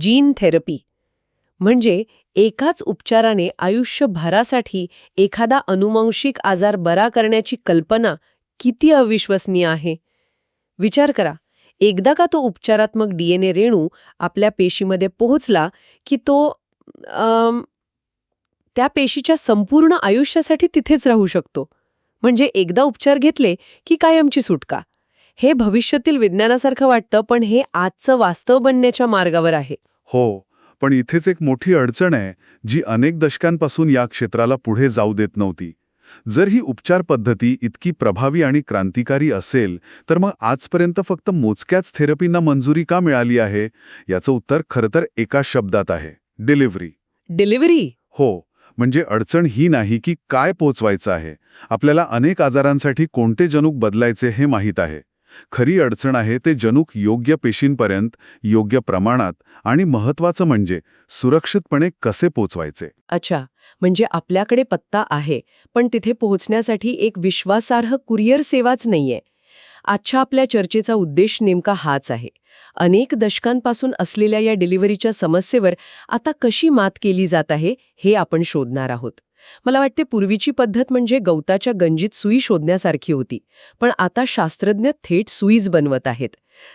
Gene therapy. म्हणजे एकाच उपचाराने आयुष्यभरासाठी एखादा अनुवंशिक आजार बरा करण्याची कल्पना किती अविश्वसनीय आहे? विचार करा एकदा का तो उपचारात्मक डीएनए रेणू आपल्या पेशीमध्ये पोहोचला की तो अम, त्या पेशीच्या संपूर्ण आयुष्यासाठी तिथेच राहू शकतो? म्हणजे एकदा उपचार घेतले की कायमची सुटका? हे भविष्यातील विज्ञानासारखं वाटतं पण हे आजचं वास्तव बनण्याच्या मार्गावर आहे. हो पण इथेच एक मोठी अडचण आहे जी अनेक दशकांपासून या क्षेत्राला पुढे जाऊ देत नव्हती. जर ही उपचार पद्धती इतकी प्रभावी आणि क्रांतिकारी असेल तर मग आजपर्यंत फक्त मोजक्याच थेरपींना मंजुरी का मिळाली आहे? याचं उत्तर खरं तर एका शब्दात आहे डिलिव्हरी. डिलिव्हरी? हो म्हणजे अडचण ही नाही की काय पोचवायचं आहे. आपल्याला अनेक आजारांसाठी कोणते जनुक बदलायचे हे माहीत आहे. खरी अडचण आहे ते जनुक योग्य पेशींपर्यंत योग्य प्रमाणात आणि महत्वाचं म्हणजे सुरक्षितपणे कसे पोचवायचे. अच्छा म्हणजे आपल्याकडे पत्ता आहे पण तिथे पोहोचण्यासाठी एक विश्वासार्ह कुरिअर सेवाच नाहीये. आजच्या आपल्या चर्चेचा उद्देश नेमका हाच आहे. अनेक दशकांपासून असलेल्या या डिलिव्हरीच्या समस्येवर आता कशी मात केली जात आहे हे आपण शोधणार आहोत. मला वाटते पूर्वीची पद्धत म्हणजे गवताच्या गंजीत सुई शोधण्यासारखी होती. पण आता शास्त्रज्ञ थेट सुईज बनवत आहेत.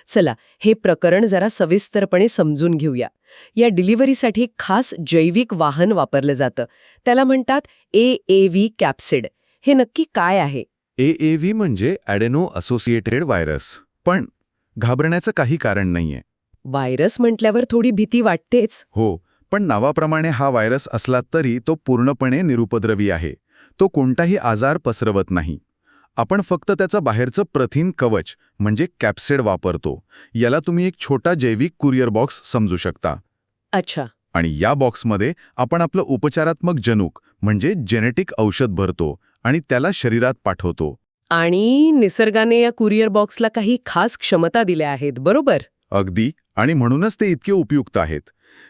चला हे प्रकरण जरा सविस्तरपणे समजून घेऊया. या डिलिव्हरीसाठी खास जैविक वाहन वापरलं जातं. त्याला म्हणतात ए ए व्ही कॅप्सिड हे नक्की काय आहे? एएव्ही म्हणजे ॲडेनो असोसिएटेड व्हायरस. पण घाबरण्याचं काही कारण नाहीये. व्हायरस म्हटल्यावर थोडी भीती वाटतेच. हो पण नावाप्रमाणे हा व्हायरस असला तरी तो पूर्णपणे निरुपद्रवी आहे. तो कोणताही आजार पसरवत नाही. आपण फक्त त्याचं बाहेरचं प्रथिन कवच म्हणजे कॅप्सेड वापरतो. याला तुम्ही एक छोटा जैविक कुरिअर बॉक्स समजू शकता. अच्छा. आणि या बॉक्समध्ये आपण आपलं उपचारात्मक जनुक म्हणजे जेनेटिक औषध भरतो आणि त्याला शरीरात पाठवतो. आणि निसर्गाने या कुरिअर बॉक्सला काही खास क्षमता दिल्या आहेत बरोबर? अगदी. आणि म्हणूनच ते इतके उपयुक्त आहेत.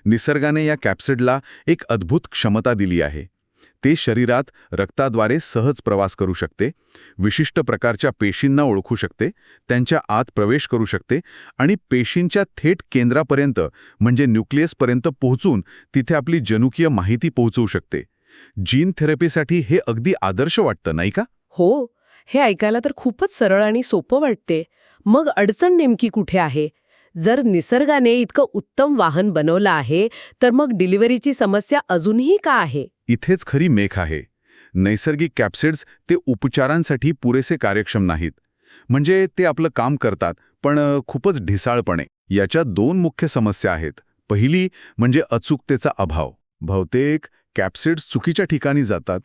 निसर्गाने या कॅप्सिडला एक अद्भुत क्षमता दिली आहे. ते शरीरात रक्ताद्वारे सहज प्रवास करू शकते विशिष्ट प्रकारच्या पेशींना ओळखू शकते त्यांच्या आत प्रवेश करू शकते आणि पेशींच्या थेट केंद्रापर्यंत म्हणजे न्यूक्लियसपर्यंत पोहोचून तिथे आपली जनुकीय माहिती पोहोचवू शकते. जीन थेरपीसाठी हे अगदी आदर्श वाटतं नाही का? हो हे ऐकायला तर खूपच सरळ आणि सोपं वाटते. मग अडचण नेमकी कुठे आहे? जर निसर्गाने इतकं उत्तम वाहन बनवलं आहे तर मग डिलिव्हरीची समस्या अजूनही का आहे? इथेच खरी मेख आहे. नैसर्गिक कॅप्सिड्स ते उपचारांसाठी पुरेसे कार्यक्षम नाहीत. म्हणजे ते आपलं काम करतात पण खूपच ढिसाळपणे. याच्या दोन मुख्य समस्या आहेत. पहिली म्हणजे अचूकतेचा अभाव. बहुतेक कॅप्सिड्स चुकीच्या ठिकाणी जातात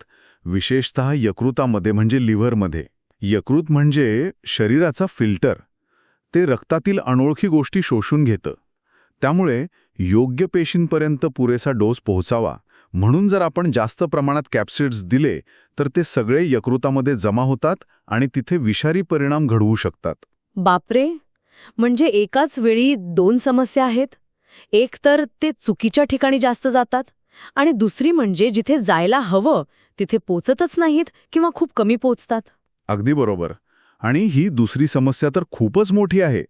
विशेषतः यकृतामध्ये म्हणजे लिव्हरमध्ये. यकृत म्हणजे शरीराचा फिल्टर. ते रक्तातील अनोळखी गोष्टी शोषून घेतं. त्यामुळे योग्य पेशींपर्यंत पुरेसा डोस पोहोचावा. म्हणून जर आपण जास्त प्रमाणात कॅप्सिड्स दिले तर ते सगळे यकृतामध्ये जमा होतात आणि तिथे विषारी परिणाम घडवू शकतात. बापरे! म्हणजे एकाच वेळी दोन समस्या आहेत? एक तर ते चुकीच्या ठिकाणी जास्त जातात आणि दुसरी म्हणजे जिथे जायला हवं तिथे पोचतच नाहीत किंवा खूप कमी पोचतात. अगदी बरोबर. आणि ही दुसरी समस्या तर खूपच मोठी आहे.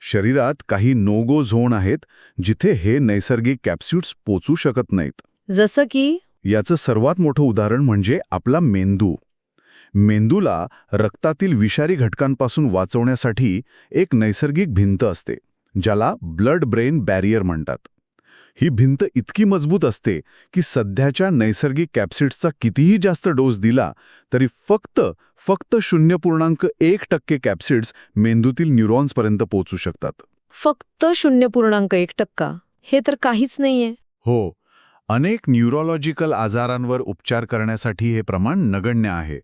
शरीरात काही नो गो झोन आहेत जिथे हे नैसर्गिक कॅप्स्यूट्स पोचू शकत नाहीत. जसं की? याचं सर्वात मोठं उदाहरण म्हणजे आपला मेंदू. मेंदूला रक्तातील विषारी घटकांपासून वाचवण्यासाठी एक नैसर्गिक भिंत असते ज्याला ब्लड ब्रेन बॅरियर म्हणतात. ही भिंत इतकी मजबूत असते की सध्याच्या नैसर्गिक कॅप्सिड्सचा कितीही जास्त डोस दिला तरी फक्त फक्त शून्य पूर्णांक एक टक्के कॅप्सिड्स मेंदूतील न्यूरॉन्सपर्यंत पोचू शकतात. फक्त शून्य पूर्णांक एक टक्का? हे तर काहीच नाहीये. हो अनेक न्यूरोलॉजिकल आजारांवर उपचार करण्यासाठी हे प्रमाण नगण्य आहे.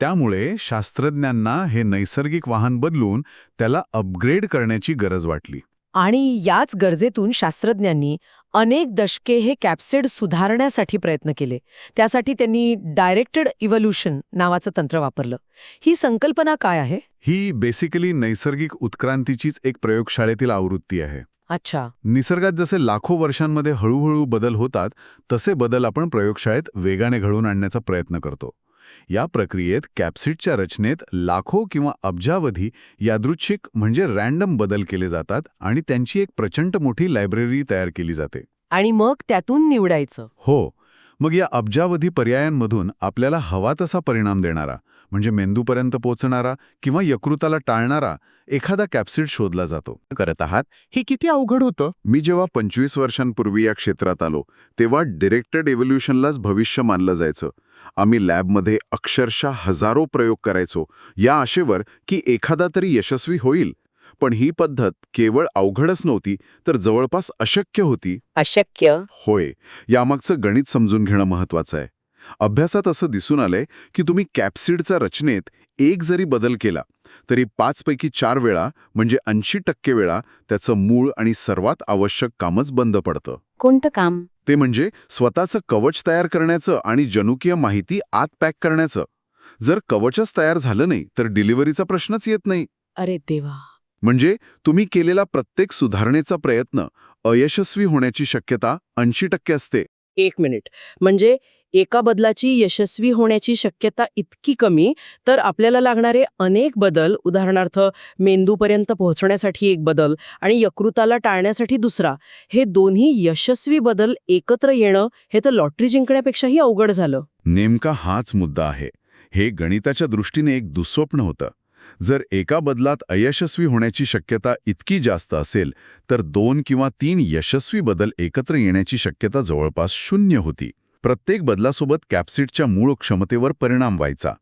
त्यामुळे शास्त्रज्ञांना हे नैसर्गिक वाहन बदलून त्याला अपग्रेड करण्याची गरज वाटली. आणि याच गरजेतून शास्त्रज्ञांनी अनेक दशके हे कॅप्सिड सुधारण्यासाठी प्रयत्न केले. त्यासाठी त्यांनी डायरेक्टेड इव्होल्युशन नावाचं तंत्र वापरलं. ही संकल्पना काय आहे? ही बेसिकली नैसर्गिक उत्क्रांतीचीच एक प्रयोगशाळेतील आवृत्ती आहे. अच्छा. निसर्गात जसे लाखो वर्षांमध्ये हळूहळू बदल होतात तसे बदल आपण प्रयोगशाळेत वेगाने घडवून आणण्याचा प्रयत्न करतो. या प्रक्रियेत कॅप्सिडच्या रचनेत लाखो किंवा अब्जावधी यादृच्छिक म्हणजे रॅन्डम बदल केले जातात आणि त्यांची एक प्रचंड मोठी लायब्ररी तयार केली जाते. आणि मग त्यातून निवडायचं. हो. मग या अब्जावधी पर्यायांमधून आपल्याला हवा तसा परिणाम देणारा म्हणजे मेंदूपर्यंत पोचणारा किंवा यकृताला टाळणारा एखादा कॅप्सिड शोधला जातो. करत आहात हे किती अवघड होतं? मी जेव्हा पंचवीस वर्षांपूर्वी या क्षेत्रात आलो तेव्हा डिरेक्टेड एव्होल्युशनलाच भविष्य मानलं जायचं. आम्ही लॅबमध्ये अक्षरशः हजारो प्रयोग करायचो या आशेवर की एखादा तरी यशस्वी होईल. पण ही पद्धत केवळ अवघडच नव्हती तर जवळपास अशक्य होती. अशक्य? होय. यामागचं गणित समजून घेणं महत्वाचं आहे. अभ्यासात असं दिसून आलंय की तुम्ही कॅप्सिडचा रचनेत एक जरी बदल केला तरी पाचपैकी चार वेळा म्हणजे ऐंशी टक्के वेळा त्याचं मूळ आणि सर्वात आवश्यक कामच बंद पडतं. कोणतं काम? ते म्हणजे स्वतःचं कवच तयार करण्याचं आणि जनुकीय माहिती आत पॅक करण्याचं. जर कवचच तयार झालं नाही तर डिलिव्हरीचा प्रश्नच येत नाही. अरे देवा! म्हणजे तुम्ही केलेला प्रत्येक सुधारणेचा प्रयत्न अयशस्वी होण्याची शक्यता ऐंशी टक्के असते. एक मिनिट. म्हणजे एका बदलाची यशस्वी होण्याची शक्यता इतकी कमी तर आपल्याला लागणारे अनेक बदल उदाहरणार्थ मेंदूपर्यंत पोहोचण्यासाठी एक बदल आणि यकृताला टाळण्यासाठी दुसरा हे दोन्ही यशस्वी बदल एकत्र येणं हे तर लॉटरी जिंकण्यापेक्षाही अवघड झालं. नेमका हाच मुद्दा आहे. हे गणिताच्या दृष्टीने एक दुःस्वप्न होतं. जर एका बदलात अयशस्वी होण्याची शक्यता इतकी जास्त असेल तर दोन किंवा तीन यशस्वी बदल एकत्र येण्याची शक्यता जवळपास शून्य होती. प्रत्येक बदलासोबत कॅप्सिटच्या मूळ क्षमतेवर परिणाम व्हायचा.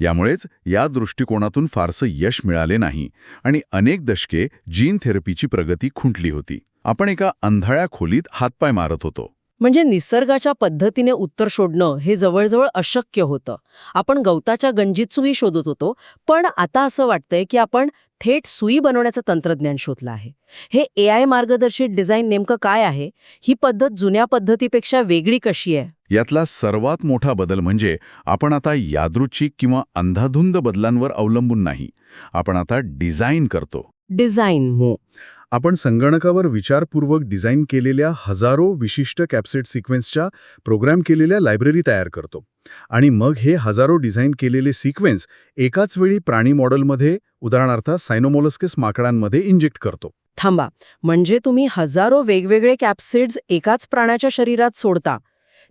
यामुळेच या दृष्टिकोनातून फारसं यश मिळाले नाही आणि अनेक दशके जीन थेरपीची प्रगती खुंटली होती. आपण एका अंधाळ्या खोलीत हातपाय मारत होतो. म्हणजे निसर्गाच्या पद्धतीने उत्तर शोधणं हे जवळजवळ अशक्य होतं. आपण गवताच्या गंजीत सुई शोधत होतो पण आता असं वाटतंय की आपण थेट सुई बनवण्याचं तंत्रज्ञान शोधलं आहे. हे ए आय मार्गदर्शित डिझाईन नेमकं काय आहे? ही पद्धत जुन्या पद्धतीपेक्षा वेगळी कशी आहे? यातला सर्वात मोठा बदल म्हणजे आपण आता यादृच्छिक किंवा अंधाधुंद बदलांवर अवलंबून नाही. आपण आता डिझाईन करतो. डिझाईन हो. आपण संगणकावर विचारपूर्वक डिझाईन केलेल्या हजारो विशिष्ट कॅप्सेट सिक्वेन्सच्या प्रोग्राम केलेल्या लायब्ररी तयार करतो. आणि मग हे हजारो डिझाईन केलेले सिक्वेन्स एकाच वेळी प्राणी मॉडेलमध्ये उदाहरणार्थ सायनोमोलस्किस माकडांमध्ये इंजेक्ट करतो. थांबा. म्हणजे तुम्ही हजारो वेगवेगळे कॅप्सिड्स एकाच प्राण्याच्या शरीरात सोडता.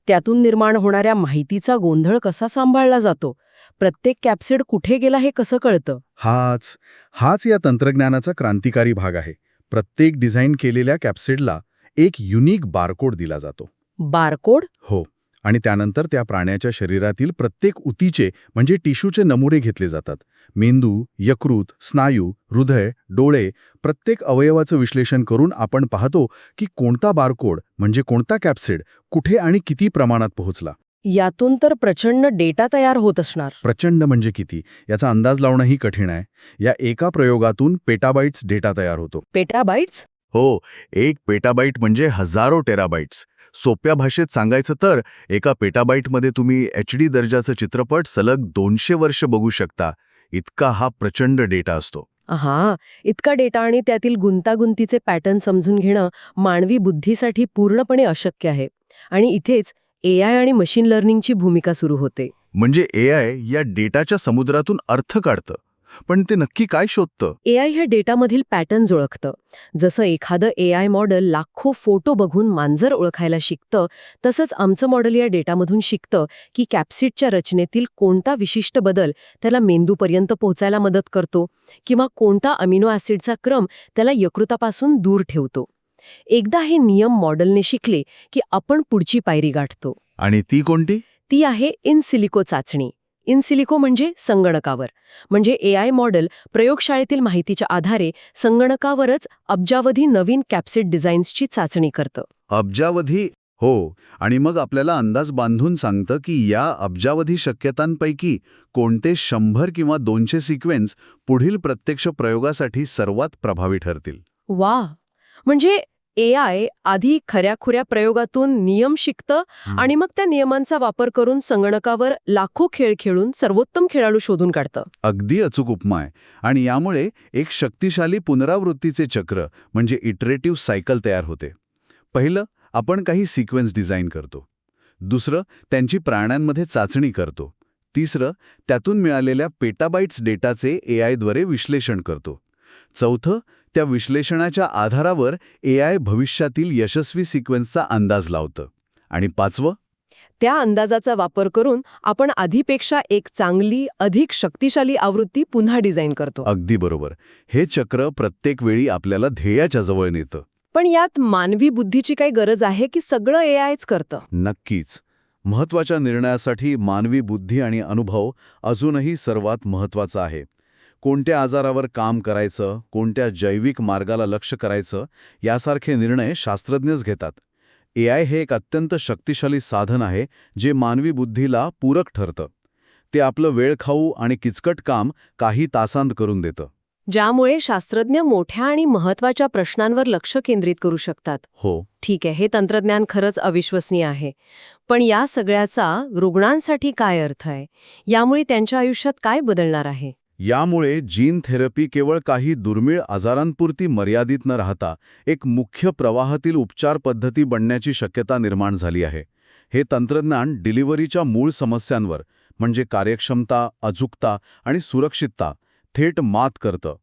त्यातून निर्माण होणाऱ्या माहितीचा गोंधळ कसा सांभाळला जातो? प्रत्येक कॅप्सिड कुठे गेला हे कसं कळतं? हाच हाच या तंत्रज्ञानाचा क्रांतिकारी भाग आहे. प्रत्येक डिझाईन केलेल्या कॅप्सिडला एक युनिक बारकोड दिला जातो. बारकोड? हो आणि त्यानंतर त्या प्राण्याच्या शरीरातील प्रत्येक उतीचे म्हणजे टिश्यूचे नमुने घेतले जातात. मेंदू यकृत स्नायू हृदय डोळे प्रत्येक अवयवाचं विश्लेषण करून आपण पाहतो की कोणता बारकोड म्हणजे कोणता कॅप्सिड कुठे आणि किती प्रमाणात पोहोचला. यातून तर प्रचंड डेटा तयार होत असणार. प्रचंड म्हणजे किती? याचा अंदाज लावणंही कठीण आहे. या एका प्रयोगातून पेटाबाईट्स डेटा तयार होतो. पेटाबाईट्स हो एक पेटाबाईट म्हणजे हजारो टेराबाईट्स सोप्या भाषेत सांगायचं तर एका पेटाबाईटमध्ये तुम्ही एच डी दर्जाचं चित्रपट सलग दोनशे वर्ष बघू शकता. इतका हा प्रचंड डेटा असतो. हा इतका डेटा आणि त्यातील गुंतागुंतीचे पॅटर्न समजून घेणं मानवी बुद्धीसाठी पूर्णपणे अशक्य आहे. आणि इथेच ए आय आणि मशीन लर्निंगची भूमिका सुरू होते. म्हणजे ए आय या डेटाच्या समुद्रातून अर्थ काढतं पण ते नक्की काय शोधतं? ए आय ह्या डेटामधील पॅटर्न्स ओळखतं. जसं एखादं ए आय मॉडेल लाखो फोटो बघून मांजर ओळखायला शिकतं तसंच आमचं मॉडेल या डेटामधून शिकतं की कॅप्सिडच्या रचनेतील कोणता विशिष्ट बदल त्याला मेंदूपर्यंत पोहोचायला मदत करतो किंवा कोणता अमिनो ॲसिडचा क्रम त्याला यकृतापासून दूर ठेवतो. एकदा हे नियम मॉडेलने शिकले की आपण पुढची पायरी गाठतो. आणि ती कोणती? ती आहे इन सिलिको चाचणी. इन सिलिको म्हणजे संगणकावर. म्हणजे ए आय मॉडेल प्रयोगशाळेतील माहितीच्या आधारे संगणकावरच अब्जावधी नवीन कॅप्सिड डिझाईन्सची चाचणी करतं. अब्जावधी? हो. आणि मग आपल्याला अंदाज बांधून सांगतं की या अब्जावधी शक्यतांपैकी कोणते शंभर किंवा दोनशे सिक्वेन्स पुढील प्रत्यक्ष प्रयोगासाठी सर्वात प्रभावी ठरतील. वा म्हणजे ए आय आधी खऱ्याखुऱ्या प्रयोगातून नियम शिकतं आणि मग त्या नियमांचा वापर करून संगणकावर लाखो खेळ खेळून सर्वोत्तम खेळाडू शोधून काढतं. अगदी अचूक उपमा आहे. आणि यामुळे एक शक्तिशाली पुनरावृत्तीचे चक्र म्हणजे इटरेटिव्ह सायकल तयार होते. पहिलं आपण काही सिक्वेन्स डिझाईन करतो. दुसरं त्यांची प्राण्यांमध्ये चाचणी करतो. तिसरं त्यातून मिळालेल्या पेटाबाइट्स डेटाचे ए आयद्वारे विश्लेषण करतो. चौथं त्या विश्लेषणाच्या आधारावर ए आय भविष्यातील यशस्वी सिक्वेन्सचा अंदाज लावतं. आणि पाचवं? त्या अंदाजाचा वापर करून आपण आधीपेक्षा एक चांगली अधिक शक्तिशाली आवृत्ती पुन्हा डिझाईन करतो. अगदी बरोबर. हे चक्र प्रत्येक वेळी आपल्याला ध्येयाच्या जवळ नेतं. पण यात मानवी बुद्धीची काही गरज आहे की सगळं ए आयच करतं? नक्कीच. महत्त्वाच्या निर्णयासाठी मानवी बुद्धी आणि अनुभव अजूनही सर्वात महत्त्वाचा आहे. कोणत्या आजारावर काम करायचं कोणत्या जैविक मार्गाला लक्ष करायचं यासारखे निर्णय शास्त्रज्ञच घेतात. ए आय हे एक अत्यंत शक्तिशाली साधन आहे जे मानवी बुद्धीला पूरक ठरतं. ते आपलं वेळखाऊ आणि किचकट काम काही तासांत करून देतं. ज्यामुळे शास्त्रज्ञ मोठ्या आणि महत्त्वाच्या प्रश्नांवर लक्ष केंद्रित करू शकतात. हो. ठीक आहे हे तंत्रज्ञान खरंच अविश्वसनीय आहे. पण या सगळ्याचा रुग्णांसाठी काय अर्थ आहे? यामुळे त्यांच्या आयुष्यात काय बदलणार आहे? यामुळे जीन थेरपी केवळ काही दुर्मिळ आजारांपुरती मर्यादित न राहता एक मुख्य प्रवाहातील उपचार पद्धती बनण्याची शक्यता निर्माण झाली आहे. हे तंत्रज्ञान डिलिव्हरीच्या मूळ समस्यांवर म्हणजे कार्यक्षमता अचूकता आणि सुरक्षितता थेट मात करतं.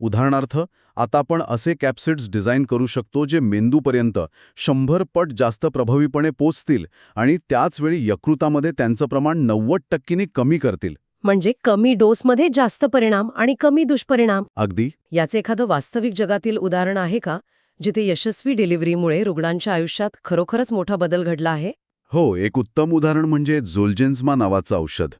उदाहरणार्थ आता आपण असे कॅप्सिड्स डिझाईन करू शकतो जे मेंदूपर्यंत शंभर पट जास्त प्रभावीपणे पोचतील आणि त्याचवेळी यकृतामध्ये त्यांचं प्रमाण नव्वद टक्केनी कमी करतील. म्हणजे कमी डोसमध्ये जास्त परिणाम आणि कमी दुष्परिणाम. अगदी. याचे एखादं वास्तविक जगातील उदाहरण आहे का जिथे यशस्वी डिलिव्हरीमुळे रुग्णांच्या आयुष्यात खरोखरच मोठा बदल घडला आहे? हो एक उत्तम उदाहरण म्हणजे झोल्जेन्स्मा नावाचं औषध.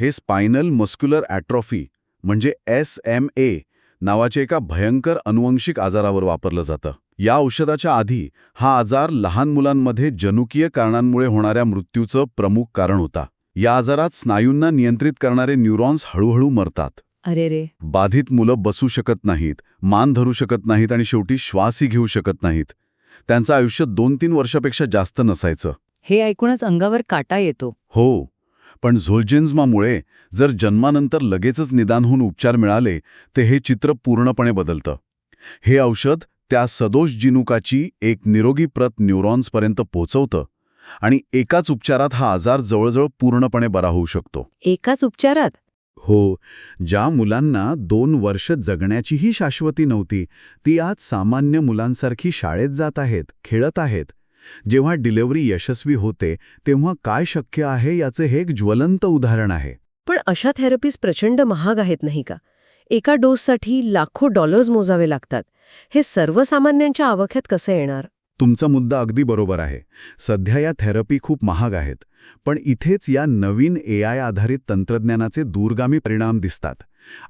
हे स्पायनल मस्क्युलर ॲट्रॉफी म्हणजे एस एम ए नावाच्या एका भयंकर अनुवंशिक आजारावर वापरलं जातं. या औषधाच्या आधी हा आजार लहान मुलांमध्ये जनुकीय कारणांमुळे होणाऱ्या मृत्यूचं प्रमुख कारण होता. या आजारात स्नायूंना नियंत्रित करणारे न्यूरॉन्स हळूहळू मरतात. अरे रे. बाधित मुलं बसू शकत नाहीत मान धरू शकत नाहीत आणि शेवटी श्वासही घेऊ शकत नाहीत. त्यांचं आयुष्य दोन तीन वर्षापेक्षा जास्त नसायचं. हे ऐकूनच अंगावर काटा येतो. हो पण झोल्जेन्झमामुळे जर जन्मानंतर लगेचच निदान होऊन उपचार मिळाले तर हे चित्र पूर्णपणे बदलतं. हे औषध त्या सदोष जिनुकाची एक निरोगी प्रत न्यूरॉन्सपर्यंत पोहोचवतं आणि एकाच उपचारात हा आजार जवळजवळ पूर्णपणे बरा होऊ शकतो. एकाच उपचारात? हो. ज्या मुलांना दोन वर्ष जगण्याचीही शाश्वती नव्हती ती आज सामान्य मुलांसारखी शाळेत जात आहेत खेळत आहेत. जेव्हा डिलिव्हरी यशस्वी होते तेव्हा काय शक्य आहे याचे हे एक ज्वलंत उदाहरण आहे. पण अशा थेरपीज प्रचंड महाग आहेत नाही का? एका डोससाठी लाखो डॉलर्स मोजावे लागतात. हे सर्वसामान्यांच्या आवाक्यात कसं येणार? तुमचा मुद्दा अगदी बरोबर आहे. सध्या या थेरपी खूप महाग आहेत. पण इथेच या नवीन ए आय आधारित तंत्रज्ञानाचे दूरगामी परिणाम दिसतात.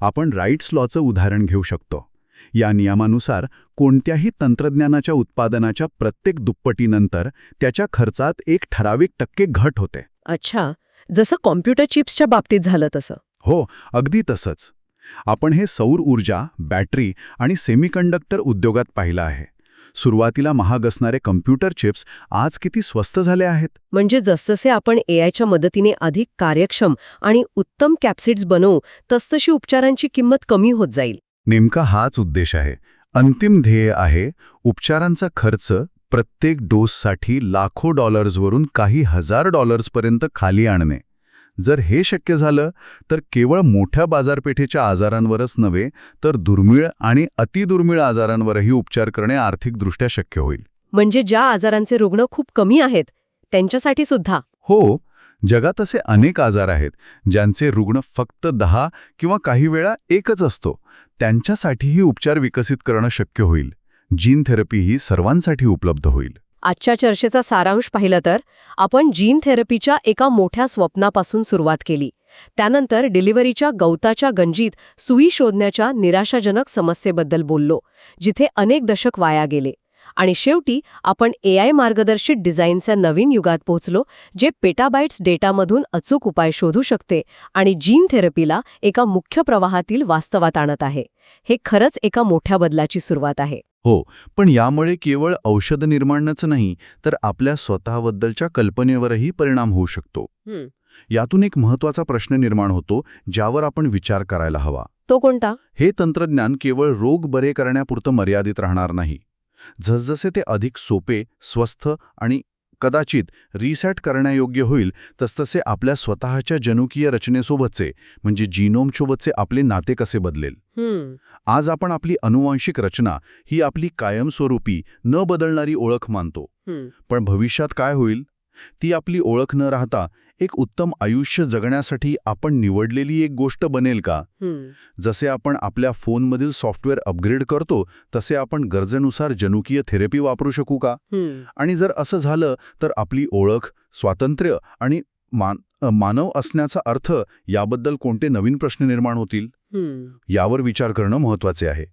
आपण राईट्स लॉचं उदाहरण घेऊ शकतो. या नियमानुसार कोणत्याही तंत्रज्ञानाच्या उत्पादनाच्या प्रत्येक दुप्पटीनंतर त्याच्या खर्चात एक ठराविक टक्के घट होते. अच्छा. जसं कॉम्प्युटर चिप्सच्या बाबतीत झालं तसं. हो अगदी तसंच. आपण हे सौर ऊर्जा बॅटरी आणि सेमीकंडक्टर उद्योगात पाहिलं आहे. सुरुवातीला महाग असणारे कम्प्युटर चिप्स आज किती स्वस्त झाले आहेत? म्हणजे जसजसे आपण एआयच्या मदतीने अधिक कार्यक्षम आणि उत्तम कॅप्सिड्स बनवू तसतशी उपचारांची किंमत कमी होत जाईल. नेमका हाच उद्देश आहे. अंतिम ध्येय आहे उपचारांचा खर्च प्रत्येक डोससाठी लाखो डॉलर्सवरून काही हजार डॉलर्सपर्यंत खाली आणणे. जर हे शक्य झालं तर केवळ मोठ्या बाजारपेठेच्या आजारांवरच नव्हे तर दुर्मिळ आणि अतिदुर्मिळ आजारांवरही उपचार करणे आर्थिकदृष्ट्या शक्य होईल. म्हणजे ज्या आजारांचे रुग्ण खूप कमी आहेत त्यांच्यासाठी सुद्धा. हो जगात असे अनेक आजार आहेत ज्यांचे रुग्ण फक्त दहा किंवा काही वेळा एकच असतो. त्यांच्यासाठीही उपचार विकसित करणं शक्य होईल. जीन थेरपी ही सर्वांसाठी उपलब्ध होईल. आजच्या चर्चेचा सारांश पाहिलं तर आपण जीन थेरपीच्या एका मोठ्या स्वप्नापासून सुरुवात केली. त्यानंतर डिलिव्हरीच्या गवताच्या गंजीत सुई शोधण्याच्या निराशाजनक समस्येबद्दल बोललो जिथे अनेक दशक वाया गेले. आणि शेवटी आपण एआय मार्गदर्शित डिझाईनच्या नवीन युगात पोहोचलो जे पेटाबाईट्स डेटामधून अचूक उपाय शोधू शकते आणि जीन थेरपीला एका मुख्य प्रवाहातील वास्तवात आणत आहे. हे खरंच एका मोठ्या बदलाची सुरुवात आहे. हो पण यामुळे केवळ औषध निर्माणच नाही तर आपल्या स्वतःबद्दलच्या कल्पनेवरही परिणाम होऊ शकतो. यातून एक महत्त्वाचा प्रश्न निर्माण होतो ज्यावर आपण विचार करायला हवा. तो कोणता? हे तंत्रज्ञान केवळ रोग बरे करण्यापुरतं मर्यादित राहणार नाही. जसजसे ते अधिक सोपे स्वस्थ आणि कदाचित रिसॅट करण्यायोग्य होईल तसतसे आपल्या स्वतःच्या जनुकीय रचनेसोबतचे म्हणजे जीनोमसोबतचे आपले नाते कसे बदलेल? आज आपण आपली अनुवांशिक रचना ही आपली कायमस्वरूपी न बदलणारी ओळख मानतो. पण भविष्यात काय होईल? ती आपली ओळख न राहता एक उत्तम आयुष्य जगण्यासाठी आपण निवडलेली एक गोष्ट बनेल का? जसे आपण आपल्या फोनमधील सॉफ्टवेअर अपग्रेड करतो तसे आपण गरजेनुसार जनुकीय थेरपी वापरू शकू का? आणि जर असं झालं तर आपली ओळख स्वातंत्र्य आणि मान मानव असण्याचा अर्थ याबद्दल कोणते नवीन प्रश्न निर्माण होतील? यावर विचार करणं महत्त्वाचे आहे.